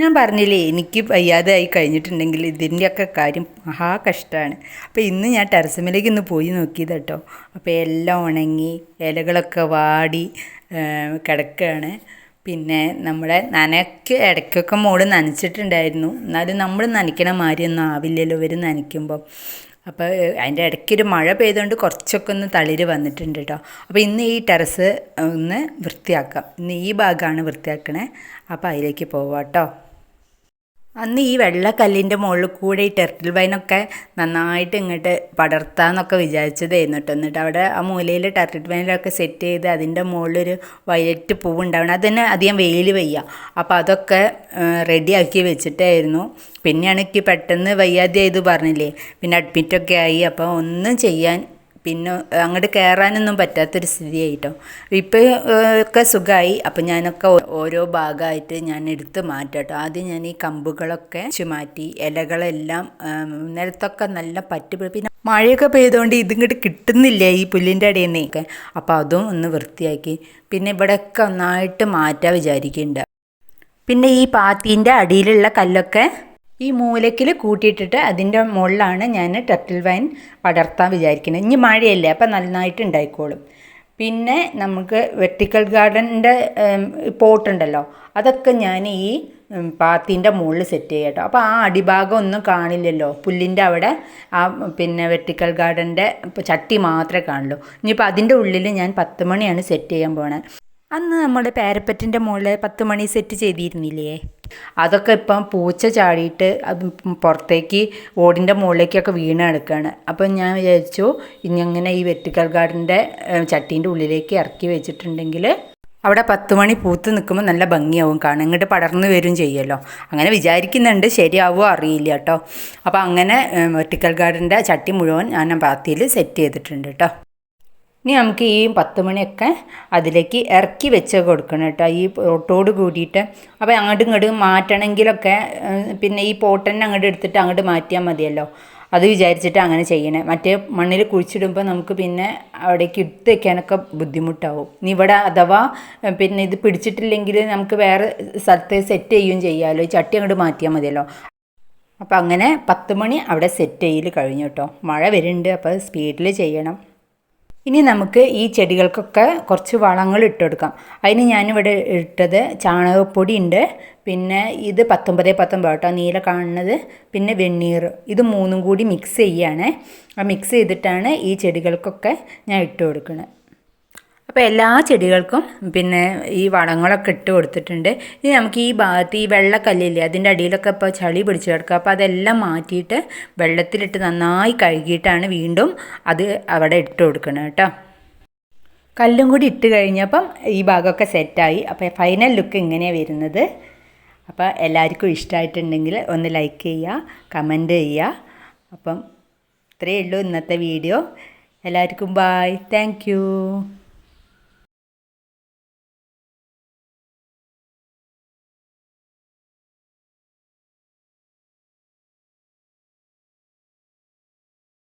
ഞാൻ പറഞ്ഞില്ലേ എനിക്ക് വയ്യാതായി കഴിഞ്ഞിട്ടുണ്ടെങ്കിൽ ഇതിന്റെയൊക്കെ കാര്യം മഹാ കഷ്ടമാണ്. അപ്പോൾ ഇന്ന് ഞാൻ ടെറസമിലേക്ക് ഇന്ന് പോയി നോക്കിയത് കേട്ടോ. അപ്പോൾ എല്ലാം ഉണങ്ങി ഇലകളൊക്കെ വാടി കിടക്കുകയാണ് പിന്നെ നമ്മുടെ നനയ്ക്ക് ഇടയ്ക്കൊക്കെ മോൾ നനച്ചിട്ടുണ്ടായിരുന്നു. എന്നാലും നമ്മൾ നനയ്ക്കണ മാതിരിയൊന്നും ആവില്ലല്ലോ ഇവർ നനയ്ക്കുമ്പോൾ അപ്പോൾ അതിന്റെ ഇടയ്ക്കൊരു മഴ പെയ്തുകൊണ്ട് കുറച്ചൊക്കെ ഒന്ന് തളിര് വന്നിട്ടുണ്ട് കേട്ടോ അപ്പോൾ ഇന്ന് ഈ ടെറസ് ഒന്ന് വൃത്തിയാക്കാം. ഇന്ന് ഈ ഭാഗമാണ് വൃത്തിയാക്കണേ. അപ്പോൾ അതിലേക്ക് പോവാം കേട്ടോ അന്ന് ഈ വെള്ളക്കല്ലിന്റെ മുകളിൽ കൂടെ ഈ ടെർട്ടിൽ വൈനൊക്കെ നന്നായിട്ട് ഇങ്ങോട്ട് പടർത്താന്നൊക്കെ വിചാരിച്ചതായിരുന്നു കേട്ടോ. എന്നിട്ട് അവിടെ ആ മൂലയിൽ ടെർട്ടിൽ വൈനിലൊക്കെ സെറ്റ് ചെയ്ത് അതിന്റെ മുകളിലൊരു വയലറ്റ് പൂവ് ഉണ്ടാവണം. അതിന് അധികം വെയിൽ വയ്യ അപ്പോൾ അതൊക്കെ റെഡിയാക്കി വെച്ചിട്ടായിരുന്നു. പിന്നെയാണ് എനിക്ക് പെട്ടെന്ന് വയ്യാതെയായത് പറഞ്ഞില്ലേ? പിന്നെ അഡ്മിറ്റൊക്കെ ആയി. അപ്പോൾ ഒന്നും ചെയ്യാൻ പിന്നെ അങ്ങോട്ട് കയറാനൊന്നും പറ്റാത്തൊരു സ്ഥിതിയായിട്ടോ. ഇപ്പോൾ ഒക്കെ സുഖമായി അപ്പം ഞാനൊക്കെ ഓരോ ഭാഗമായിട്ട് ഞാൻ എടുത്ത് മാറ്റാട്ടോ. ആദ്യം ഞാൻ ഈ കമ്പുകളൊക്കെ മാറ്റി ഇലകളെല്ലാം നിലത്തൊക്കെ നല്ല പറ്റി പിന്നെ മഴയൊക്കെ പെയ്തുകൊണ്ട് ഇതിങ്ങോട്ട് കിട്ടുന്നില്ല ഈ പുല്ലിന്റെ ഇടയിൽ നിന്നൊക്കെ അപ്പോൾ അതും ഒന്ന് വൃത്തിയാക്കി. പിന്നെ ഇവിടെയൊക്കെ ഒന്നായിട്ട് മാറ്റാൻ വിചാരിക്കുന്നുണ്ട് പിന്നെ ഈ പാത്തീന്റെ അടിയിലുള്ള കല്ലൊക്കെ ഈ മൂലക്കിൽ കൂട്ടിയിട്ടിട്ട് അതിന്റെ മുകളിലാണ് ഞാൻ ടർട്ടിൽ വൈൻ പടർത്താൻ വിചാരിക്കുന്നത്. ഇനി മഴയല്ലേ അപ്പം നന്നായിട്ട് ഉണ്ടായിക്കോളും. പിന്നെ നമുക്ക് വെർട്ടിക്കൽ ഗാർഡന്റെ പോട്ടുണ്ടല്ലോ അതൊക്കെ ഞാൻ ഈ പാത്തിന്റെ മുകളിൽ സെറ്റ് ചെയ്യാം കേട്ടോ. അപ്പോൾ ആ അടിഭാഗം ഒന്നും കാണില്ലല്ലോ. പുല്ലിന്റെ അവിടെ ആ പിന്നെ വെർട്ടിക്കൽ ഗാർഡന്റെ ചട്ടി മാത്രമേ കാണുള്ളൂ. ഇനിയിപ്പോൾ അതിന്റെ ഉള്ളിൽ ഞാൻ പത്ത് മണിയാണ് സെറ്റ് ചെയ്യാൻ പോണത് അന്ന് നമ്മുടെ പാരപ്പറ്റിന്റെ മുകളിൽ പത്ത് മണി സെറ്റ് ചെയ്തിരുന്നില്ലേ? അതൊക്കെ ഇപ്പം പൂച്ച ചാടിയിട്ട് അത് പുറത്തേക്ക് ഓടിന്റെ മുകളിലേക്കൊക്കെ വീണ് കിടക്കുകയാണ് അപ്പം ഞാൻ വിചാരിച്ചു ഇനി അങ്ങനെ ഈ വെറ്റിക്കൽ ഗാർഡന്റെ ചട്ടീന്റെ ഉള്ളിലേക്ക് ഇറക്കി വെച്ചിട്ടുണ്ടെങ്കിൽ അവിടെ പത്ത് മണി പൂത്ത് നിൽക്കുമ്പോൾ നല്ല ഭംഗിയാവും കാണാൻ. ഇങ്ങോട്ട് പടർന്നു വരും ചെയ്യുമല്ലോ അങ്ങനെ വിചാരിക്കുന്നുണ്ട് ശരിയാവുമോ അറിയില്ല കേട്ടോ. അപ്പോൾ അങ്ങനെ വെർട്ടിക്കൽ ഗാർഡന്റെ ചട്ടി മുഴുവൻ ഞാൻ പാത്തിയിൽ സെറ്റ് ചെയ്തിട്ടുണ്ട് കേട്ടോ. ഇനി നമുക്ക് ഈ പത്ത് മണിയൊക്കെ അതിലേക്ക് ഇറക്കി വെച്ച് കൊടുക്കണം കേട്ടോ ഈ പൊട്ടോട് കൂടിയിട്ട്. അപ്പോൾ അങ്ങോട്ടും ഇങ്ങോട്ടും മാറ്റണമെങ്കിലൊക്കെ പിന്നെ ഈ പോട്ടന്നെ അങ്ങോട്ട് എടുത്തിട്ട് അങ്ങോട്ട് മാറ്റിയാൽ മതിയല്ലോ. അത് വിചാരിച്ചിട്ട് അങ്ങനെ ചെയ്യണേ. മറ്റേ മണ്ണിൽ കുഴിച്ചിടുമ്പോൾ നമുക്ക് പിന്നെ അവിടേക്ക് ഇട്ട് വയ്ക്കാനൊക്കെ ബുദ്ധിമുട്ടാവും. ഇനി ഇവിടെ അഥവാ പിന്നെ ഇത് പിടിച്ചിട്ടില്ലെങ്കിൽ നമുക്ക് വേറെ സ്ഥലത്ത് സെറ്റ് ചെയ്യുകയും ചെയ്യാമല്ലോ ഈ ചട്ടി അങ്ങോട്ട് മാറ്റിയാൽ മതിയല്ലോ. അപ്പോൾ അങ്ങനെ പത്ത് മണി അവിടെ സെറ്റ് ചെയ്യൽ കഴിഞ്ഞു കേട്ടോ. മഴ വരുന്നുണ്ട് അപ്പോൾ സ്പീഡിൽ ചെയ്യണം. ഇനി നമുക്ക് ഈ ചെടികൾക്കൊക്കെ കുറച്ച് വളങ്ങൾ ഇട്ട് കൊടുക്കാം അതിന് ഞാനിവിടെ ഇട്ടത് ചാണകപ്പൊടി ഉണ്ട് പിന്നെ ഇത് പത്തൊമ്പത് പത്തൊമ്പത് കേട്ടോ നീല കാണുന്നത്. പിന്നെ വെണ്ണീർ. ഇത് മൂന്നും കൂടി മിക്സ് ചെയ്യുകയാണ്. ആ മിക്സ് ചെയ്തിട്ടാണ് ഈ ചെടികൾക്കൊക്കെ ഞാൻ ഇട്ട് കൊടുക്കുന്നത് അപ്പോൾ എല്ലാ ചെടികൾക്കും പിന്നെ ഈ വളങ്ങളൊക്കെ ഇട്ട് കൊടുത്തിട്ടുണ്ട്. ഇനി നമുക്ക് ഈ ഭാഗത്ത് ഈ വെള്ളക്കല്ലില്ലേ അതിന്റെ അടിയിലൊക്കെ ഇപ്പോൾ ചളി പിടിച്ച് കിടക്കുക. അപ്പോൾ അതെല്ലാം മാറ്റിയിട്ട് വെള്ളത്തിലിട്ട് നന്നായി കഴുകിയിട്ടാണ് വീണ്ടും അത് അവിടെ ഇട്ട് കൊടുക്കണം കേട്ടോ. കല്ലും കൂടി ഇട്ട് കഴിഞ്ഞപ്പം ഈ ഭാഗമൊക്കെ സെറ്റായി അപ്പോൾ ഫൈനൽ ലുക്ക് ഇങ്ങനെയാണ് വരുന്നത്. അപ്പോൾ എല്ലാവർക്കും ഇഷ്ടമായിട്ടുണ്ടെങ്കിൽ ഒന്ന് ലൈക്ക് ചെയ്യുക കമന്റ് ചെയ്യുക. അപ്പം ഇത്രയേ ഉള്ളൂ ഇന്നത്തെ വീഡിയോ എല്ലാവർക്കും ബായ് താങ്ക്